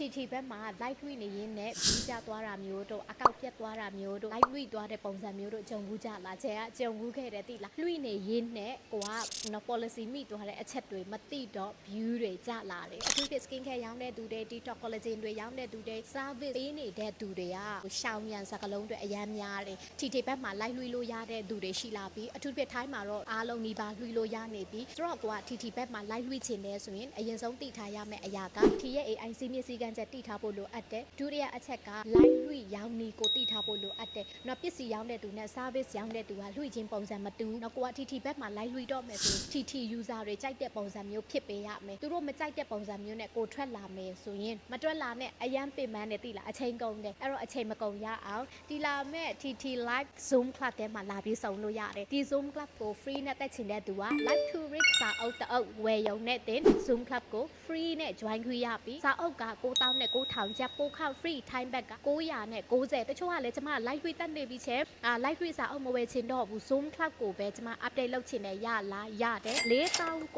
ထီထီဘက်မှာ light လွှိနေရင်းနဲ့ပြီးကြသွားတာမျိုးတို့အကောက်ပြက်သွားတာမျိုးတို့ light လွှိသွားတဲ့ပုံစံမျိုးတို့ကြုံဘူးကြလားကျဲကကြုံဘူးခဲ့တယ်တိလားလွှိနေရင်းနဲ့ကိုကနော် policy မိသွားတဲ့အချက်တွေမသိတော့ view တွေကြလာတယ်အထူးဖြင့် skin care ရောင်းတဲ့သူတွေ TikTok collagen တွေရောင်းတဲ့သူတွေ service ပေးနေတဲ့သူတွေကရှောင်းရံစကလုံးတွေအများများတယ်ထီထီဘက်မှာ light လွှိလို့ရတဲ့သူတွေရှိလာပြီးအထူးဖြင့်ထိုင်းမှာတော့အားလုံးနီးပါးလွှိလို့ရနေပြီးဆိုတော့ကိုကထီထီဘက်မှာ light လွှိချင်တယ်ဆိုရင်အရင်ဆုံးသိထားရမယ့်အရာကထီရဲ့ AI စီးမြင့်စည်းကမ်းချက်သိထားဖို့လိုအပ်တယ်ဒုတိယအချက်က light လွှိရောင်းနေကိုသိထားဖို့လိုအပ်တယ်။နော်ပစ္စည်းရောင်းတဲ့သူနဲ့ service ရောင်းတဲ့သူကလွှိချင်းပုံစံမတူဘူး။နော်ကိုက TT ဘက်မှာ light လွှိတော့မယ်ဆိုရင် TT user တွေကြိုက်တဲ့ပုံစံမျိုးဖြစ်ပေးရမယ်။သူတို့မကြိုက်တဲ့ပုံစံမျိုးနဲ့ကိုထွက်လာမယ်ဆိုရင်မထွက်လာနဲ့အရန်ပင်ပန်းနဲ့တိလာအချိန်ကုန်တယ်။အဲ့တော့အချိန်မကုန်ရအောင်ဒီလာမဲ့ TT live zoom club ထဲမှာလာပြီးစုံလို့ရတယ်။ဒီ zoom club ကို free နဲ့တက်ချင်တဲ့သူက live to read စာအုပ်တအုပ်ဝယ်ရုံနဲ့တင် zoom club ကို free နဲ့ join ခွင့်ရပြီးစာအုပ်က9000နဲ့9000ကျပ်ပို့ခောက် free time back က900နဲ့90တချို့ကလည်းကျမ live read တက်နေပြီချေအာ live read စာအုပ်မဝယ်ချင်တော့ဘူး zoom club ကိုပဲကျမ update လုပ်ချင်တယ်ရလားရတယ်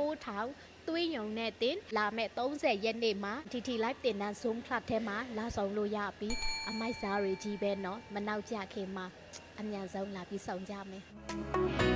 4900သွေးယုံနဲ့တင်လာမဲ့30ရက်နေ့မှာ TT live တင်တန်း zoom club ထဲမှာလာဆောင်လို့ရပြီးအမိုက်စားတွေကြီးပဲเนาะမနောက်ကြခင်မှာအမြန်ဆုံးလာပြီးဆောင်ကြမယ်